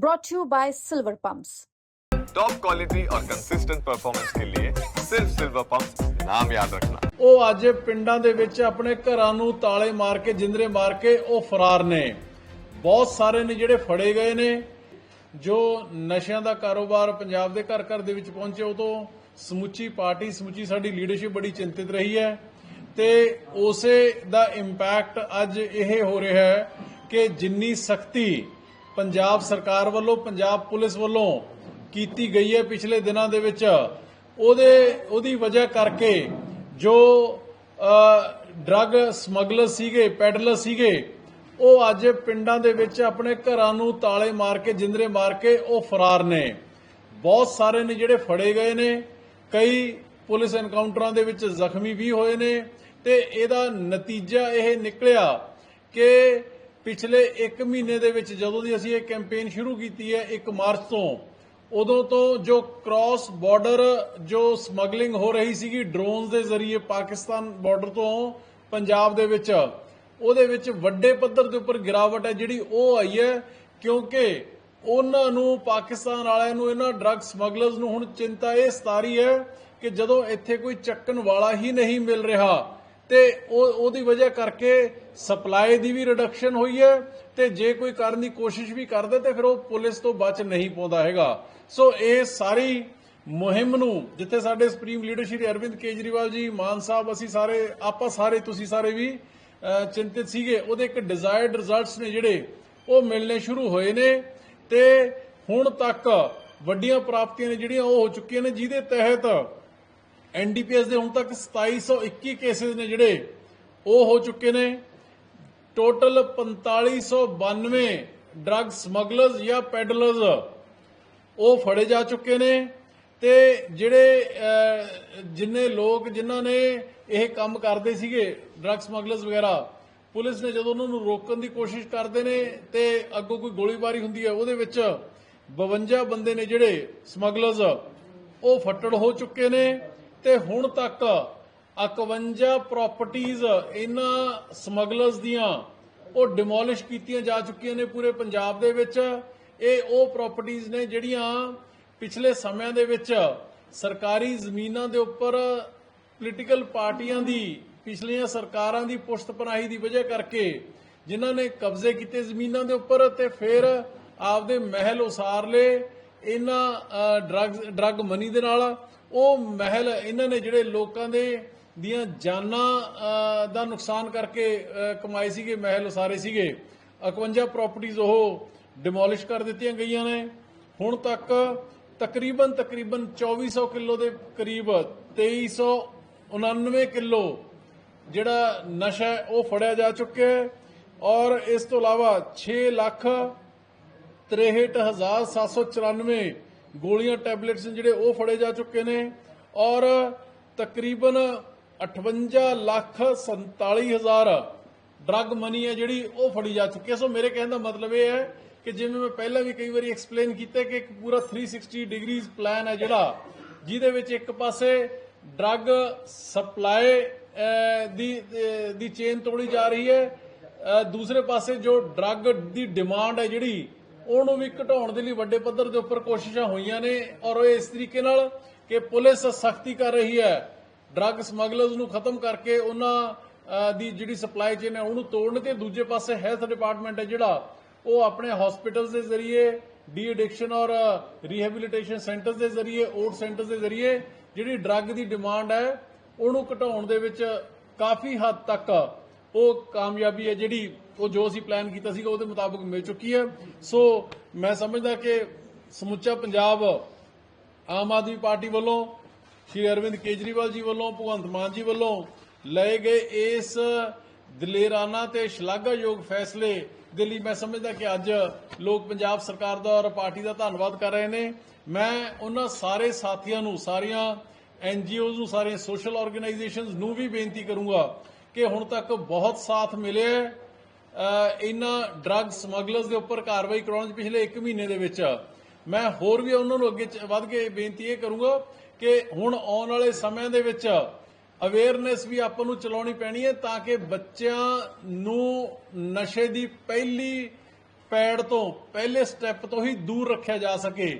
brought to you by Silver Pumps. Top quality और consistent performance के लिए सिर्फ सिल्वर पंप नाम याद रखना ਉਹ ਅੱਜ ਪਿੰਡਾਂ ਦੇ ਵਿੱਚ ਆਪਣੇ ਘਰਾਂ ਨੂੰ ਤਾਲੇ ਮਾਰ ਕੇ ਜਿੰਦਰੇ ਮਾਰ ਕੇ ਉਹ ਫਰਾਰ ਨੇ ਬਹੁਤ ਸਾਰੇ ਨੇ ਜਿਹੜੇ ਫੜੇ ਗਏ ਨੇ ਜੋ ਨਸ਼ਿਆਂ ਦਾ ਕਾਰੋਬਾਰ ਪੰਜਾਬ ਦੇ ਘਰ ਘਰ ਦੇ ਵਿੱਚ ਪਹੁੰਚੇ ਉਦੋਂ ਸਮੁੱਚੀ ਪਾਰਟੀ ਸਮੁੱਚੀ ਸਾਡੀ ਲੀਡਰਸ਼ਿਪ ਬੜੀ ਚਿੰਤਿਤ ਰਹੀ ਹੈ ਤੇ ਉਸੇ ਦਾ ਇੰਪੈਕਟ ਅੱਜ ਇਹ ਹੋ ਰਿਹਾ ਹੈ ਕਿ ਜਿੰਨੀ ਸਖਤੀ ਪੰਜਾਬ ਸਰਕਾਰ ਵੱਲੋਂ, ਪੰਜਾਬ ਪੁਲਿਸ ਵੱਲੋਂ ਕੀਤੀ ਗਈ ਹੈ ਪਿਛਲੇ ਦਿਨਾਂ ਦੇ ਵਿੱਚ। ਉਹਦੇ, ਉਹਦੀ ਵਜ੍ਹਾ ਕਰਕੇ ਜੋ ਡਰੱਗ ਸਮਗਲਰ ਸੀਗੇ, ਪੈਡਲਰ ਸੀਗੇ, ਉਹ ਅੱਜ ਪਿੰਡਾਂ ਦੇ ਵਿੱਚ ਆਪਣੇ ਘਰਾਂ ਨੂੰ ਤਾਲੇ ਮਾਰ ਕੇ, ਜਿੰਦਰੇ ਮਾਰ ਕੇ ਉਹ ਫਰਾਰ ਨੇ। ਬਹੁਤ ਸਾਰੇ ਨੇ ਜਿਹੜੇ ਫੜੇ ਗਏ ਨੇ। ਕਈ ਪੁਲਿਸ ਐਨਕਾਊਂਟਰਾਂ ਦੇ ਵਿੱਚ ਜ਼ਖਮੀ ਵੀ ਹੋਏ ਨੇ। ਤੇ ਇਹਦਾ ਨਤੀਜਾ ਇਹ ਨਿਕਲਿਆ ਕਿ ਪਿਛਲੇ 1 ਮਹੀਨੇ ਦੇ ਵਿੱਚ ਜਦੋਂ ਦੀ ਅਸੀਂ ਇਹ ਕੈਂਪੇਨ ਸ਼ੁਰੂ ਕੀਤੀ ਹੈ 1 ਮਾਰਚ ਤੋਂ, ਉਦੋਂ ਤੋਂ ਜੋ ਕ੍ਰਾਸ ਬਾਰਡਰ ਜੋ ਸਮਗਲਿੰਗ ਹੋ ਰਹੀ ਸੀਗੀ ਡਰੋਨਸ ਦੇ ਜ਼ਰੀਏ ਪਾਕਿਸਤਾਨ ਬਾਰਡਰ ਤੋਂ, ਪੰਜਾਬ ਦੇ ਵਿੱਚ, ਉਹਦੇ ਵਿੱਚ ਵੱਡੇ ਪੱਧਰ ਦੇ ਉੱਪਰ ਗਿਰਾਵਟ ਹੈ ਜਿਹੜੀ ਉਹ ਆਈ ਹੈ, ਕਿਉਂਕਿ ਉਹਨਾਂ ਨੂੰ, ਪਾਕਿਸਤਾਨ ਵਾਲਿਆਂ ਨੂੰ, ਇਹਨਾਂ ਡਰੱਗ ਸਮਗਲਰਸ ਨੂੰ ਹੁਣ ਚਿੰਤਾ ਇਹ ਸਤਾਰੀ ਹੈ ਕਿ ਜਦੋਂ ਇੱਥੇ ਕੋਈ ਚੱਕਣ ਵਾਲਾ ਹੀ ਨਹੀਂ ਮਿਲ ਰਿਹਾ ਤੇ ਉਹ, ਉਹਦੀ ਵਜ੍ਹਾ ਕਰਕੇ ਸਪਲਾਈ ਦੀ ਵੀ ਰਿਡਕਸ਼ਨ ਹੋਈ ਹੈ ਤੇ ਜੇ ਕੋਈ ਕਰਨ ਦੀ ਕੋਸ਼ਿਸ਼ ਵੀ ਕਰਦਾ ਤੇ ਫਿਰ ਉਹ ਪੁਲਿਸ ਤੋਂ ਬਚ ਨਹੀਂ ਪਾਉਂਦਾ ਹੈਗਾ। ਸੋ ਇਹ ਸਾਰੀ ਮੁਹਿੰਮ ਨੂੰ ਜਿੱਥੇ ਸਾਡੇ ਸੁਪਰੀਮ ਲੀਡਰ ਸ਼੍ਰੀ ਅਰਵਿੰਦ ਕੇਜਰੀਵਾਲ ਜੀ, ਮਾਨ ਸਾਹਿਬ, ਅਸੀਂ ਸਾਰੇ, ਆਪਾਂ ਸਾਰੇ, ਤੁਸੀਂ ਸਾਰੇ ਵੀ ਚਿੰਤਿਤ ਸੀਗੇ। ਉਹਦੇ ਇੱਕ ਡਿਜ਼ਾਇਰਡ ਰਿਜ਼ਲਟਸ ਨੇ ਜਿਹੜੇ, ਉਹ ਮਿਲਣੇ ਸ਼ੁਰੂ ਹੋਏ ਨੇ ਤੇ ਹੁਣ ਤੱਕ ਵੱਡੀਆਂ ਪ੍ਰਾਪਤੀਆਂ ਨੇ ਜਿਹੜੀਆਂ ਉਹ ਹੋ ਚੁੱਕੀਆਂ ਨੇ, ਜਿਹਦੇ ਤਹਿਤ ਐਨਡੀਪੀਐਸ ਦੇ ਹੁਣ ਤੱਕ 2721 ਕੇਸਿਸ ਨੇ ਜਿਹੜੇ, ਉਹ ਹੋ ਚੁੱਕੇ ਨੇ। ਟੋਟਲ 4592 ਡਰੱਗ ਸਮਗਲਰਸ ਜਾਂ ਪੈਡਲਰਸ ਉਹ ਫੜੇ ਜਾ ਚੁੱਕੇ ਨੇ। ਤੇ ਜਿਹੜੇ ਜਿੰਨੇ ਲੋਕ ਜਿਨ੍ਹਾਂ ਨੇ ਇਹ ਕੰਮ ਕਰਦੇ ਸੀਗੇ ਡਰੱਗ ਸਮਗਲਰਸ ਵਗੈਰਾ, ਪੁਲਿਸ ਨੇ ਜਦੋਂ ਉਹਨਾਂ ਨੂੰ ਰੋਕਣ ਦੀ ਕੋਸ਼ਿਸ਼ ਕਰਦੇ ਨੇ ਤੇ ਅੱਗੋਂ ਕੋਈ ਗੋਲੀਬਾਰੀ ਹੁੰਦੀ ਹੈ, ਉਹਦੇ ਵਿੱਚ 52 ਬੰਦੇ ਨੇ ਜਿਹੜੇ ਸਮਗਲਰਸ ਉਹ ਫੱਟੜ ਹੋ ਚੁੱਕੇ ਨੇ। ਤੇ ਹੁਣ ਤੱਕ 51 ਪ੍ਰਾਪਰਟੀਆਂ ਇਹਨਾਂ ਸਮਗਲਰਸ ਦੀਆਂ ਉਹ ਡਿਮੋਲਿਸ਼ ਕੀਤੀਆਂ ਜਾ ਚੁੱਕੀਆਂ ਨੇ ਪੂਰੇ ਪੰਜਾਬ ਦੇ ਵਿੱਚ। ਇਹ ਉਹ ਪ੍ਰਾਪਰਟੀਆਂ ਨੇ ਜਿਹੜੀਆਂ ਪਿਛਲੇ ਸਮਿਆਂ ਦੇ ਵਿੱਚ ਸਰਕਾਰੀ ਜ਼ਮੀਨਾਂ ਦੇ ਉੱਪਰ ਪੋਲੀਟੀਕਲ ਪਾਰਟੀਆਂ ਦੀ, ਪਿਛਲੀਆਂ ਸਰਕਾਰਾਂ ਦੀ ਪੁਸ਼ਤਪਨਾਹੀ ਦੀ ਵਜ੍ਹਾ ਕਰਕੇ ਜਿਨ੍ਹਾਂ ਨੇ ਕਬਜ਼ੇ ਕੀਤੇ ਜ਼ਮੀਨਾਂ ਦੇ ਉੱਪਰ ਤੇ ਫਿਰ ਆਪਦੇ ਮਹਿਲ ਉਸਾਰ ਲਏ। ਇਹਨਾਂ ਡਰੱਗ ਡਰਗ ਮਨੀ ਦੇ ਨਾਲ ਉਹ ਮਹਿਲ ਇਹਨਾਂ ਨੇ ਜਿਹੜੇ ਲੋਕਾਂ ਦੇ ਦੀਆਂ ਜਾਨਾਂ ਦਾ ਨੁਕਸਾਨ ਕਰਕੇ ਕਮਾਏ ਸੀਗੇ, ਮਹਿਲ ਉਸਾਰੇ ਸੀਗੇ। 51 ਪ੍ਰਾਪਰਟੀਆਂ ਉਹ ਡਿਮੋਲਿਸ਼ ਕਰ ਦਿੱਤੀਆਂ ਗਈਆਂ ਨੇ। ਹੁਣ ਤੱਕ ਤਕਰੀਬਨ ਤਕਰੀਬਨ 2400 ਕਿਲੋ ਦੇ ਕਰੀਬ 2399 ਕਿਲੋ ਜਿਹੜਾ ਨਸ਼ਾ ਹੈ, ਉਹ ਫੜਿਆ ਜਾ ਚੁੱਕਿਆ ਹੈ। ਔਰ ਇਸ ਤੋਂ ਇਲਾਵਾ 6 ਲੱਖ 63794 ਗੋਲੀਆਂ, ਟੈਬਲੇਟਸ ਨੇ ਜਿਹੜੇ ਉਹ ਫੜੇ ਜਾ ਚੁੱਕੇ ਨੇ ਔਰ ਤਕਰੀਬਨ 58 ਲੱਖ 47 ਹਜ਼ਾਰ ਡਰੱਗ ਮਨੀ ਹੈ ਜਿਹੜੀ ਉਹ ਫੜੀ ਜਾ ਚੁੱਕੀ ਹੈ। ਸੋ ਮੇਰੇ ਕਹਿਣ ਦਾ ਮਤਲਬ ਇਹ ਹੈ ਕਿ ਜਿਵੇਂ ਮੈਂ ਪਹਿਲਾਂ ਵੀ ਕਈ ਵਾਰੀ ਐਕਸਪਲੇਨ ਕੀਤਾ ਕਿ ਇੱਕ ਪੂਰਾ 360 ਡਿਗਰੀਜ਼ ਪਲਾਨ ਹੈ ਜਿਹੜਾ, ਜਿਹਦੇ ਵਿੱਚ ਇੱਕ ਪਾਸੇ ਡਰੱਗ ਸਪਲਾਈ ਦੀ ਦੀ ਚੇਨ ਤੋੜੀ ਜਾ ਰਹੀ ਹੈ। ਦੂਸਰੇ ਪਾਸੇ ਜੋ ਡਰੱਗ ਦੀ ਡਿਮਾਂਡ ਹੈ ਜਿਹੜੀ ਉਹਨੂੰ ਵੀ ਘਟਾਉਣ ਦੇ ਲਈ ਵੱਡੇ ਪੱਧਰ ਦੇ ਉੱਪਰ ਕੋਸ਼ਿਸ਼ਾਂ ਹੋਈਆਂ ਨੇ ਔਰ ਉਹ ਇਸ ਤਰੀਕੇ ਨਾਲ ਕਿ ਪੁਲਿਸ ਸਖਤੀ ਕਰ ਰਹੀ ਹੈ। ਡਰੱਗ ਸਮਗਲਰਸ ਨੂੰ ਖਤਮ ਕਰਕੇ ਉਹਨਾਂ ਦੀ ਜਿਹੜੀ ਸਪਲਾਈ ਚੇਨ ਹੈ ਉਹਨੂੰ ਤੋੜਨ ਤੇ ਦੂਜੇ ਪਾਸੇ ਹੈਲਥ ਡਿਪਾਰਟਮੈਂਟ ਹੈ ਜਿਹੜਾ, ਉਹ ਆਪਣੇ ਹਸਪੀਟਲਸ ਦੇ ਜ਼ਰੀਏ ਡੀ ਐਡਿਕਸ਼ਨ ਔਰ ਰੀਹੈਬਿਲਿਟੇਸ਼ਨ ਸੈਂਟਰਸ ਦੇ ਜ਼ਰੀਏ ਓਟ ਸੈਂਟਰਸ ਦੇ ਜ਼ਰੀਏ ਜਿਹੜੀ ਡਰੱਗ ਦੀ ਡਿਮਾਂਡ ਹੈ, ਉਹਨੂੰ ਘਟਾਉਣ ਦੇ ਵਿੱਚ ਕਾਫੀ ਹੱਦ ਤੱਕ ਉਹ ਕਾਮਯਾਬੀ ਹੈ ਜਿਹੜੀ ਉਹ ਜੋ ਅਸੀਂ ਪਲਾਨ ਕੀਤਾ ਸੀਗਾ ਉਹਦੇ ਮੁਤਾਬਕ ਮਿਲ ਚੁੱਕੀ ਹੈ। ਸੋ ਮੈਂ ਸਮਝਦਾ ਕਿ ਸਮੁੱਚਾ ਪੰਜਾਬ ਆਮ ਆਦਮੀ ਪਾਰਟੀ ਵੱਲੋਂ ਸ਼੍ਰੀ ਅਰਵਿੰਦ ਕੇਜਰੀਵਾਲ ਜੀ ਵੱਲੋਂ, ਭਗਵੰਤ ਮਾਨ ਜੀ ਵੱਲੋਂ ਲਏ ਗਏ ਇਸ ਦਲੇਰਾਨਾ ਤੇ ਸ਼ਲਾਘਾਯੋਗ ਫੈਸਲੇ ਦੇ ਲਈ ਮੈਂ ਸਮਝਦਾ ਕਿ ਅੱਜ ਲੋਕ ਪੰਜਾਬ ਸਰਕਾਰ ਦਾ ਔਰ ਪਾਰਟੀ ਦਾ ਧੰਨਵਾਦ ਕਰ ਰਹੇ ਨੇ। ਮੈਂ ਉਹਨਾਂ ਸਾਰੇ ਸਾਥੀਆਂ ਨੂੰ, ਸਾਰੀਆਂ ਐਨਜੀਓਜ਼ ਨੂੰ ਸਾਰੇ ਸੋਸ਼ਲ ਆਰਗੇਨਾਈਜੇਸ਼ਨਸ ਨੂੰ ਵੀ ਬੇਨਤੀ ਕਰੂੰਗਾ ਕਿ ਹੁਣ ਤੱਕ ਬਹੁਤ ਸਾਥ ਮਿਲਿਆ ਹੈ ਇਹਨਾਂ ਡਰੱਗ ਸਮਗਲਰਸ ਦੇ ਉੱਪਰ ਕਾਰਵਾਈ ਕਰਾਉਣ ਚ ਪਿਛਲੇ 1 ਮਹੀਨੇ ਦੇ ਵਿੱਚ। ਮੈਂ ਹੋਰ ਵੀ ਉਹਨਾਂ ਨੂੰ ਅੱਗੇ ਵੱਧ ਕੇ ਬੇਨਤੀ ਇਹ ਕਰੂੰਗਾ ਕਿ ਹੁਣ ਆਉਣ ਵਾਲੇ ਸਮੇਂ ਦੇ ਵਿੱਚ ਅਵੇਅਰਨੈਸ ਵੀ ਆਪਾਂ ਨੂੰ ਚਲਾਉਣੀ ਪੈਣੀ ਹੈ ਤਾਂ ਕਿ ਬੱਚਿਆਂ ਨੂੰ ਨਸ਼ੇ ਦੀ ਪਹਿਲੀ ਪੈੜ ਤੋਂ, ਪਹਿਲੇ ਸਟੈਪ ਤੋਂ ਹੀ ਦੂਰ ਰੱਖਿਆ ਜਾ ਸਕੇ।